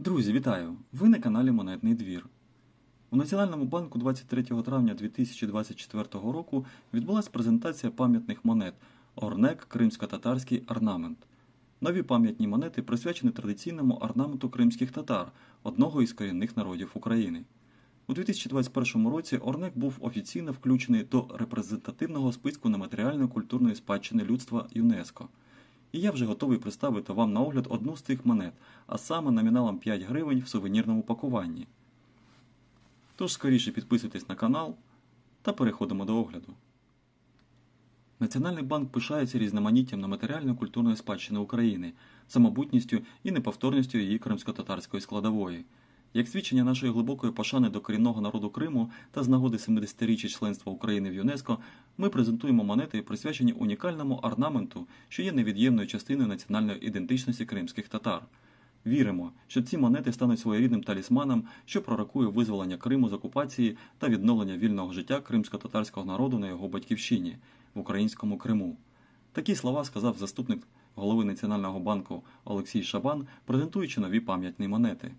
Друзі, вітаю! Ви на каналі Монетний двір. У Національному банку 23 травня 2024 року відбулася презентація пам'ятних монет Орнек Кримсько-татарський орнамент. Нові пам'ятні монети присвячені традиційному орнаменту кримських татар, одного із корінних народів України. У 2021 році Орнек був офіційно включений до репрезентативного списку нематеріальної культурної спадщини людства ЮНЕСКО. І я вже готовий представити вам на огляд одну з цих монет, а саме номіналом 5 гривень в сувенірному пакуванні. Тож скоріше підписуйтесь на канал та переходимо до огляду. Національний банк пишається різноманіттям нематеріальної культурної спадщини України, самобутністю і неповторністю її кримсько-татарської складової. Як свідчення нашої глибокої пошани до корінного народу Криму та з нагоди 70-річчя членства України в ЮНЕСКО, ми презентуємо монети, присвячені унікальному орнаменту, що є невід'ємною частиною національної ідентичності кримських татар. Віримо, що ці монети стануть своєрідним талісманом, що пророкує визволення Криму з окупації та відновлення вільного життя кримсько-татарського народу на його батьківщині в українському Криму. Такі слова сказав заступник голови Національного банку Олексій Шабан, презентуючи нові пам'ятні монети.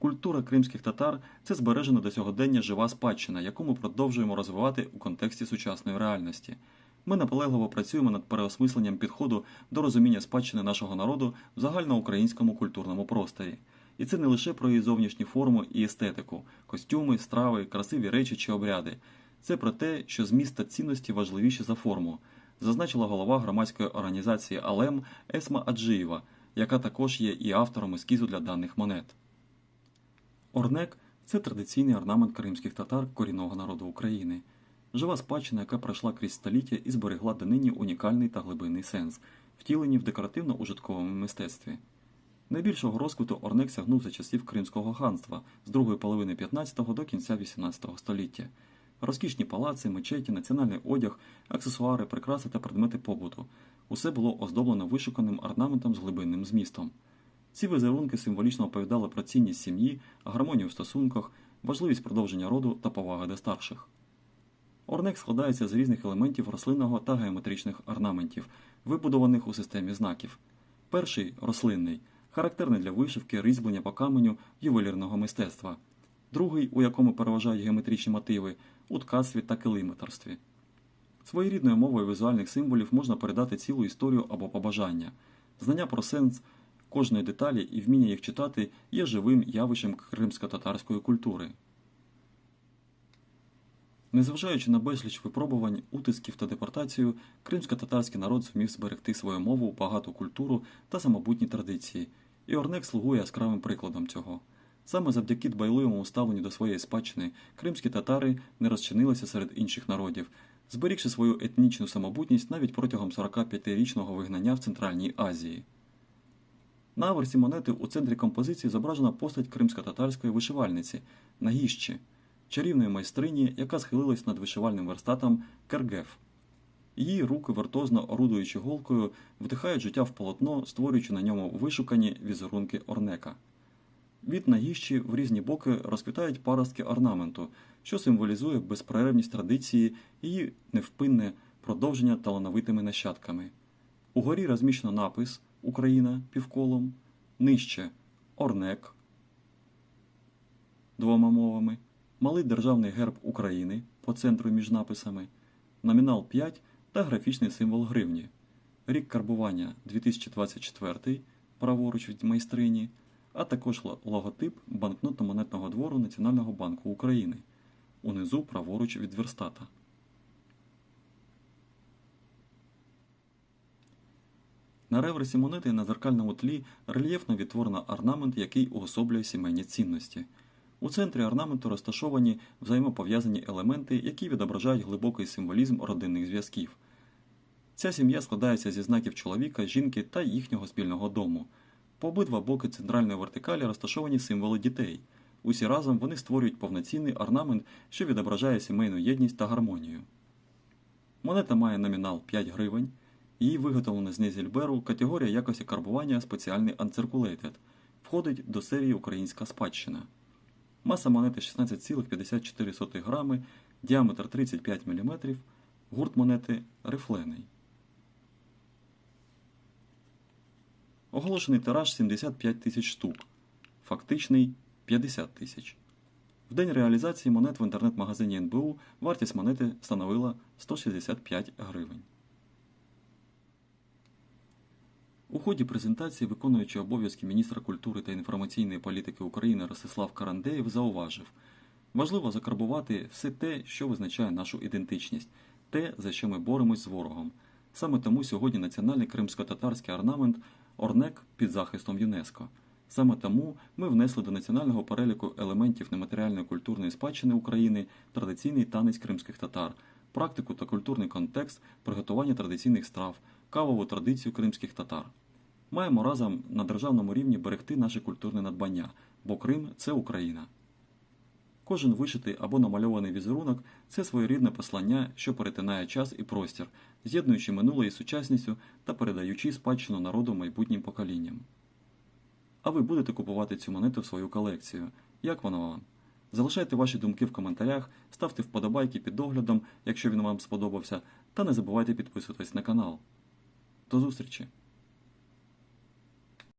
Культура кримських татар це збережена до сьогодення жива спадщина, яку ми продовжуємо розвивати у контексті сучасної реальності. Ми наполегливо працюємо над переосмисленням підходу до розуміння спадщини нашого народу в загальноукраїнському культурному просторі. І це не лише про її зовнішні форми і естетику, костюми, страви, красиві речі чи обряди. Це про те, що зміст та цінності важливіші за форму, зазначила голова громадської організації Алем Есма Аджиєва, яка також є і автором ескізу для даних монет. Орнек це традиційний орнамент кримських татар корінного народу України. Жива спадщина, яка пройшла крізь століття і зберегла донині унікальний та глибинний сенс, втілені в декоративно-ужитковому мистецтві. Найбільшого розквіту Орнек сягнув за часів Кримського ханства з другої половини 15-го до кінця 18 століття. Розкішні палаци, мечеті, національний одяг, аксесуари, прикраси та предмети побуту усе було оздоблено вишуканим орнаментом з глибинним змістом. Ці візерунки символічно оповідали про цінність сім'ї, гармонію в стосунках, важливість продовження роду та поваги до старших. Орнек складається з різних елементів рослинного та геометричних орнаментів, вибудованих у системі знаків. Перший рослинний, характерний для вишивки, різьблення по каменю ювелірного мистецтва. Другий, у якому переважають геометричні мотиви, у ткацтві та килиметарстві. Своєрідною мовою візуальних символів можна передати цілу історію або побажання. Знання про сенс кожної деталі і вміння їх читати є живим явищем кримсько-татарської культури. Незважаючи на безліч випробувань, утисків та депортацію, кримсько-татарський народ зумів зберегти свою мову, багату культуру та самобутні традиції, і Орнек слугує яскравим прикладом цього. Саме завдяки дбайливому ставленню до своєї спадщини кримські татари не розчинилися серед інших народів, зберігши свою етнічну самобутність навіть протягом 45-річного вигнання в Центральній Азії. На аверсі монети у центрі композиції зображена постать кримсько-татарської вишивальниці Нагіщі, чарівної майстрині, яка схилилась над вишивальним верстатом Кергеф. Її руки, вертозно орудуючи голкою, вдихають життя в полотно, створюючи на ньому вишукані візерунки орнека. Від нагіщі в різні боки розквітають паростки орнаменту, що символізує безперервність традиції і невпинне продовження талановитими нащадками. Угорі розміщено напис Україна півколом, нижче Орнек двома мовами, малий державний герб України по центру між написами, номінал 5 та графічний символ гривні, рік карбування 2024, праворуч від майстрині, а також логотип банкнотно-монетного двору Національного банку України, унизу праворуч від верстата. На реверсі монети на зеркальному тлі рельєфно відтворено орнамент, який уособлює сімейні цінності. У центрі орнаменту розташовані взаємопов'язані елементи, які відображають глибокий символізм родинних зв'язків. Ця сім'я складається зі знаків чоловіка, жінки та їхнього спільного дому. По обидва боки центральної вертикалі розташовані символи дітей. Усі разом вони створюють повноцінний орнамент, що відображає сімейну єдність та гармонію. Монета має номінал 5 гривень. Її виготовлено з Незільберу категорія якості карбування спеціальний Uncirculated, входить до серії Українська спадщина. Маса монети 16,54 грами, діаметр 35 мм, гурт монети рифлений. Оголошений тираж 75 тисяч штук. фактичний 50 тисяч. В день реалізації монет в інтернет-магазині НБУ вартість монети становила 165 гривень. У ході презентації виконуючий обов'язки міністра культури та інформаційної політики України Ростислав Карандеєв зауважив, важливо закарбувати все те, що визначає нашу ідентичність, те, за що ми боремось з ворогом. Саме тому сьогодні національний кримсько-татарський орнамент Орнек під захистом ЮНЕСКО. Саме тому ми внесли до національного переліку елементів нематеріальної культурної спадщини України традиційний танець кримських татар, практику та культурний контекст приготування традиційних страв, кавову традицію кримських татар. Маємо разом на державному рівні берегти наше культурне надбання, бо Крим це Україна. Кожен вишитий або намальований візерунок це своєрідне послання, що перетинає час і простір, з'єднуючи минуле із сучасністю та передаючи спадщину народу майбутнім поколінням. А ви будете купувати цю монету в свою колекцію. Як вона вам? Залишайте ваші думки в коментарях, ставте вподобайки під оглядом, якщо він вам сподобався, та не забувайте підписуватись на канал. До зустрічі!